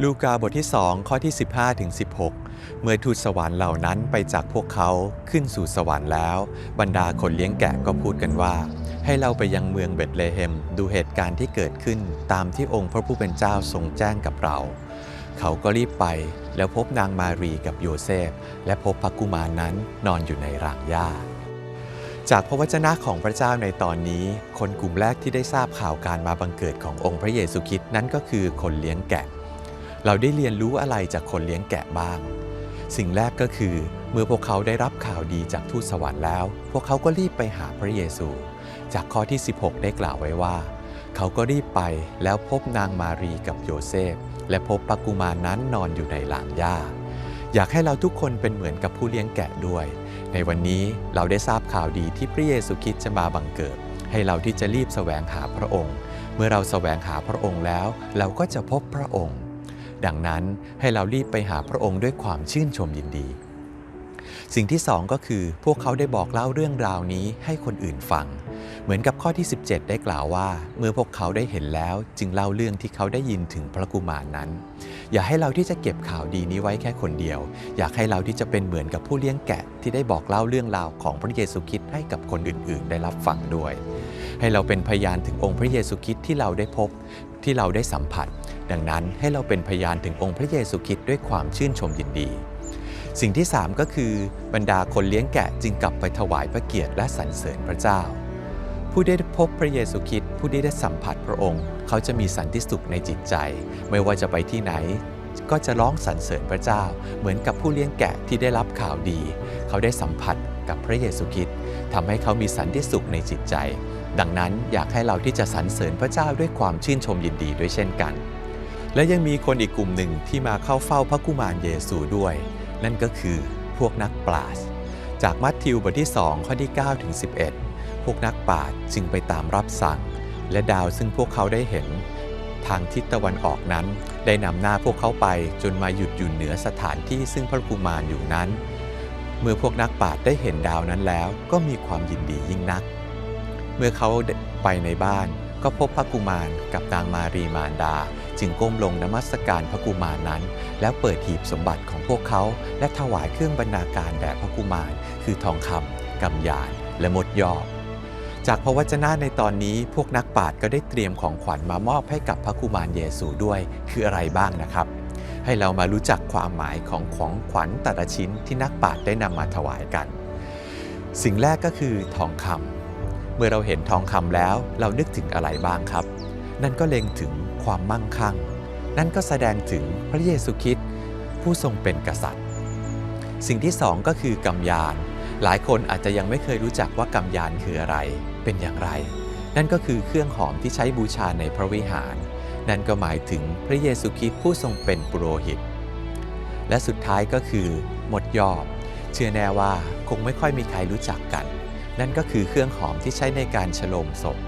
ลูกาบทที่ 2 ข้อที่ 15ถึง16 เมื่อทูตสวรรค์เหล่านั้นไปจากพวกเขาขึ้นสู่สวรรค์แล้ว บรรดาคนเลี้ยงแกะก็พูดกันว่า ให้เราไปยังเมืองเบธเลเฮมดูเหตุการณ์ที่เกิดขึ้นตามที่องค์พระผู้เป็นเจ้าทรงแจ้งกับเรา เขาก็รีบไปแล้วพบนางมารีกับโยเซฟ และพบพระกุมารนั้นนอนอยู่ในรางหญ้าจากพระวจนะของพระเจ้าในตอนนี้ คนกลุ่มแรกที่ได้ทราบข่าวการมาบังเกิดขององค์พระเยซูคริสต์นั้นก็คือคนเลี้ยงแกะ เราได้เรียนรู้อะไรจากคนเลี้ยงแกะบ้าง สิ่งแรกก็คือ เมื่อพวกเขาได้รับข่าวดีจากทูตสวรรค์แล้ว พวกเขาก็รีบไปหาพระเยซู จากข้อที่ 16 ได้กล่าวไว้ว่า เขาก็รีบไปแล้วพบนางมารีกับโยเซฟ และพบปากุมานั้นนอนอยู่ในหลางหญ้าอยากให้เราทุกคนเป็นเหมือนกับผู้เลี้ยงแกะด้วย ในวันนี้เราได้ทราบข่าวดีที่พระเยซูคริสต์จะมาบังเกิด ให้เราที่จะรีบแสวงหาพระองค์ เมื่อเราแสวงหาพระองค์แล้ว เราก็จะพบพระองค์ ดังนั้นให้เรารีบไปหาพระองค์ด้วยความชื่นชมยินดี สิ่งที่สองก็คือพวกเขาได้บอกเล่าเรื่องราวนี้ให้คนอื่นฟัง เหมือนกับข้อที่ 17 ได้กล่าวว่า เมื่อพวกเขาได้เห็นแล้ว จึงเล่าเรื่องที่เขาได้ยินถึงพระกุมารนั้น อย่าให้เราที่จะเก็บข่าวดีนี้ไว้แค่คนเดียว อยากให้เราที่จะเป็นเหมือนกับผู้เลี้ยงแกะ ที่ได้บอกเล่าเรื่องราวของพระเยซูคริสต์ให้กับคนอื่น ๆ ได้รับฟังด้วยให้เราเป็นพยานถึงองค์พระเยซูคริสต์ที่เราได้พบ ที่เราได้สัมผัส ดังนั้นให้เราเป็นพยานถึงองค์พระเยซูคริสต์ด้วยความชื่นชมยินดี สิ่งที่ 3 ก็คือบรรดาคนเลี้ยงแกะจึงกลับไปถวายพระเกียรติและสรรเสริญพระเจ้า ผู้ได้พบพระเยซูคริสต์ผู้ได้ได้สัมผัสพระองค์ เขาจะมีสันติสุขในจิตใจ ไม่ว่าจะไปที่ไหนก็จะร้องสรรเสริญพระเจ้า เหมือนกับผู้เลี้ยงแกะที่ได้รับข่าวดี เขาได้สัมผัสกับพระเยซูคริสต์ทำให้เขามีสันติสุขในจิตใจ ดังนั้นอยากให้เราที่จะสรรเสริญพระเจ้าด้วยความชื่นชมยินดีด้วยเช่นกัน และยังมีคนอีกกลุ่มหนึ่งที่มาเข้าเฝ้าพระกุมารเยซูด้วย นั่นก็คือพวกนักปราชญ์จากมัทธิวบทที่ 2 ข้อที่9ถึง11 พวกนักปราชญ์จึงไปตามรับสั่ง และดาวซึ่งพวกเขาได้เห็น ทางทิศตะวันออกนั้น ได้นำหน้าพวกเขาไปจนมาหยุดอยู่เหนือสถานที่ซึ่งพระกุมารอยู่นั้น เมื่อพวกนักปราชญ์ได้เห็นดาวนั้นแล้ว ก็มีความยินดียิ่งนัก เมื่อเขาไปในบ้านก็พบพระกุมารกับนางมารีมารดา จึงก้มลงนมัสการพระกุมารนั้น แล้วเปิดหีบสมบัติของพวกเขา และถวายเครื่องบรรณาการแด่พระกุมาร คือทองคำกำยานและมดยอกจากพระวจนะในตอนนี้พวกนักปราชญ์ก็ได้เตรียมของขวัญมามอบให้กับพระกุมารเยซูด้วยคืออะไรบ้างนะครับ ให้เรามารู้จักความหมายของของขวัญแต่ละชิ้นที่นักปราชญ์ได้นำมาถวายกัน สิ่งแรกก็คือทองคำ เมื่อเราเห็นทองคำแล้ว เรานึกถึงอะไรบ้างครับ นั่นก็เล็งถึงความมั่งคั่ง นั่นก็แสดงถึงพระเยซูคริสต์ผู้ทรงเป็นกษัตริย์ สิ่งที่สองก็คือกำยาน หลายคนอาจจะยังไม่เคยรู้จักว่ากำยานคืออะไร เป็นอย่างไร นั่นก็คือเครื่องหอมที่ใช้บูชาในพระวิหาร นั่นก็หมายถึงพระเยซูคริสต์ผู้ทรงเป็นปุโรหิต และสุดท้ายก็คือ หมดยอบ เชื่อแน่ว่าคงไม่ค่อยมีใครรู้จักกัน นั่นก็คือเครื่องหอมที่ใช้ในการฉลมศพ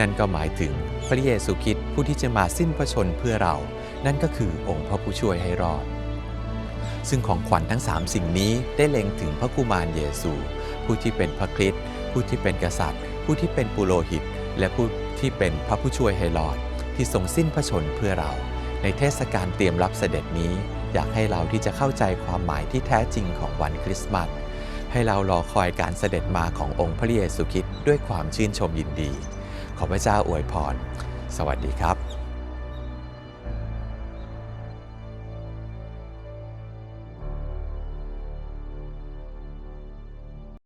นั่นก็หมายถึงพระเยซูคริสต์ผู้ที่จะมาสิ้นพระชนเพื่อเรา นั่นก็คือองค์พระผู้ช่วยให้รอด ซึ่งของขวัญทั้ง 3 สิ่งนี้ได้เล็งถึงพระกุมารเยซู ผู้ที่เป็นพระคริสต์ผู้ที่เป็นกษัตริย์ ผู้ที่เป็นปุโรหิต และผู้ที่เป็นพระผู้ช่วยให้รอด ที่ทรงสิ้นพระชนเพื่อเรา ในเทศกาลเตรียมรับเสด็จนี้ อยากให้เราที่จะเข้าใจความหมายที่แท้จริงของวันคริสต์มาส ให้เรารอคอยการเสด็จมาขององค์พระเยซูคริสต์ด้วยความชื่นชมยินดี ขอพระเจ้าอวยพร สวัสดีครับ